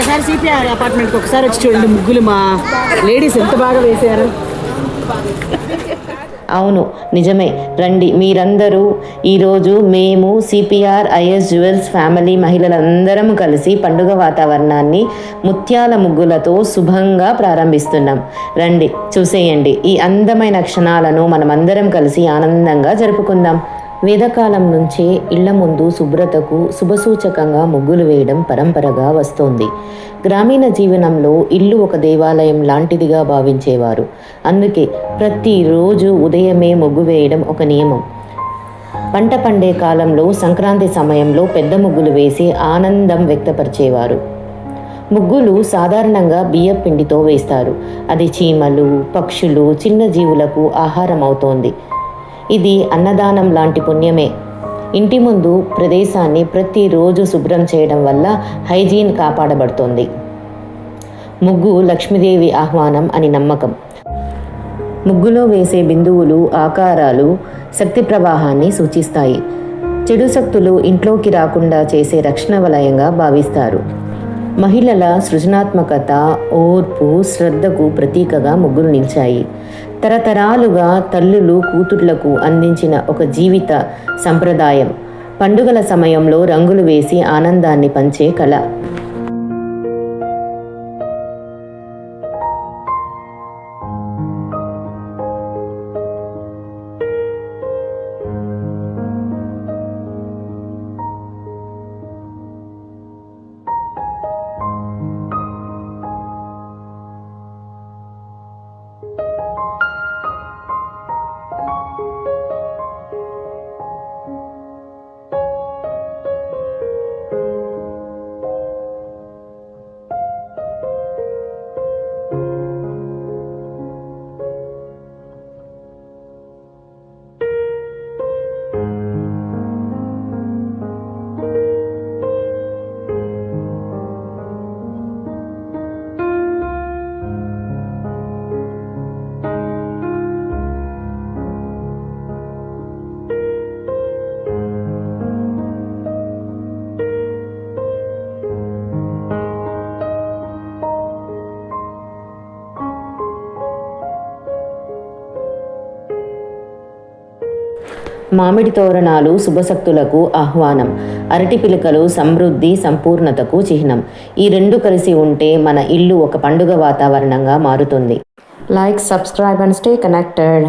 ఒకసారి సిపిఆర్ అపార్ట్మెంట్కి ఒకసారి వచ్చి చూడండి ముగ్గులు మా లేడీస్ ఎంత బాగా వేశారు. అవును నిజమే. రండి మీరందరూ ఈరోజు మేము సిపిఆర్ ఐఎస్ జ్యువెల్స్ ఫ్యామిలీ మహిళలందరం కలిసి పండుగ వాతావరణాన్ని ముత్యాల ముగ్గులతో శుభంగా ప్రారంభిస్తున్నాం. రండి చూసేయండి. ఈ అందమైన క్షణాలను మనమందరం కలిసి ఆనందంగా జరుపుకుందాం. వేదకాలం నుంచే ఇళ్ళ ముందు శుభ్రతకు శుభసూచకంగా ముగ్గులు వేయడం పరంపరగా వస్తోంది. గ్రామీణ జీవనంలో ఇల్లు ఒక దేవాలయం లాంటిదిగా భావించేవారు. అందుకే ప్రతిరోజు ఉదయమే ముగ్గు వేయడం ఒక నియమం. పంట పండే కాలంలో సంక్రాంతి సమయంలో పెద్ద ముగ్గులు వేసి ఆనందం వ్యక్తపరిచేవారు. ముగ్గులు సాధారణంగా బియ్య పిండితో వేస్తారు. అది చీమలు పక్షులు చిన్న జీవులకు ఆహారం అవుతోంది ఇది అన్నదానం లాంటి పుణ్యమే. ఇంటి ముందు ప్రదేశాన్ని ప్రతిరోజు శుభ్రం చేయడం వల్ల హైజీన్ కాపాడబడుతుంది. ముగ్గు లక్ష్మీదేవి ఆహ్వానం అని నమ్మకం. ముగ్గులో వేసే బిందువులు ఆకారాలు శక్తి ప్రవాహాన్ని సూచిస్తాయి. చెడు శక్తులు ఇంట్లోకి రాకుండా చేసే రక్షణ వలయంగా భావిస్తారు. మహిళల సృజనాత్మకత ఓర్పు శ్రద్ధకు ప్రతీకగా ముగ్గులు నిలిచాయి. తరతరాలుగా తల్లులు కూతుర్లకు అందించిన ఒక జీవిత సంప్రదాయం. పండుగల సమయంలో రంగులు వేసి ఆనందాన్ని పంచే కళ. మామిడి తోరణాలు శుభశక్తులకు ఆహ్వానం. అరటి పిలకలు సమృద్ధి సంపూర్ణతకు చిహ్నం. ఈ రెండు కలిసి ఉంటే మన ఇల్లు ఒక పండుగ వాతావరణంగా మారుతుంది. Like subscribe and stay connected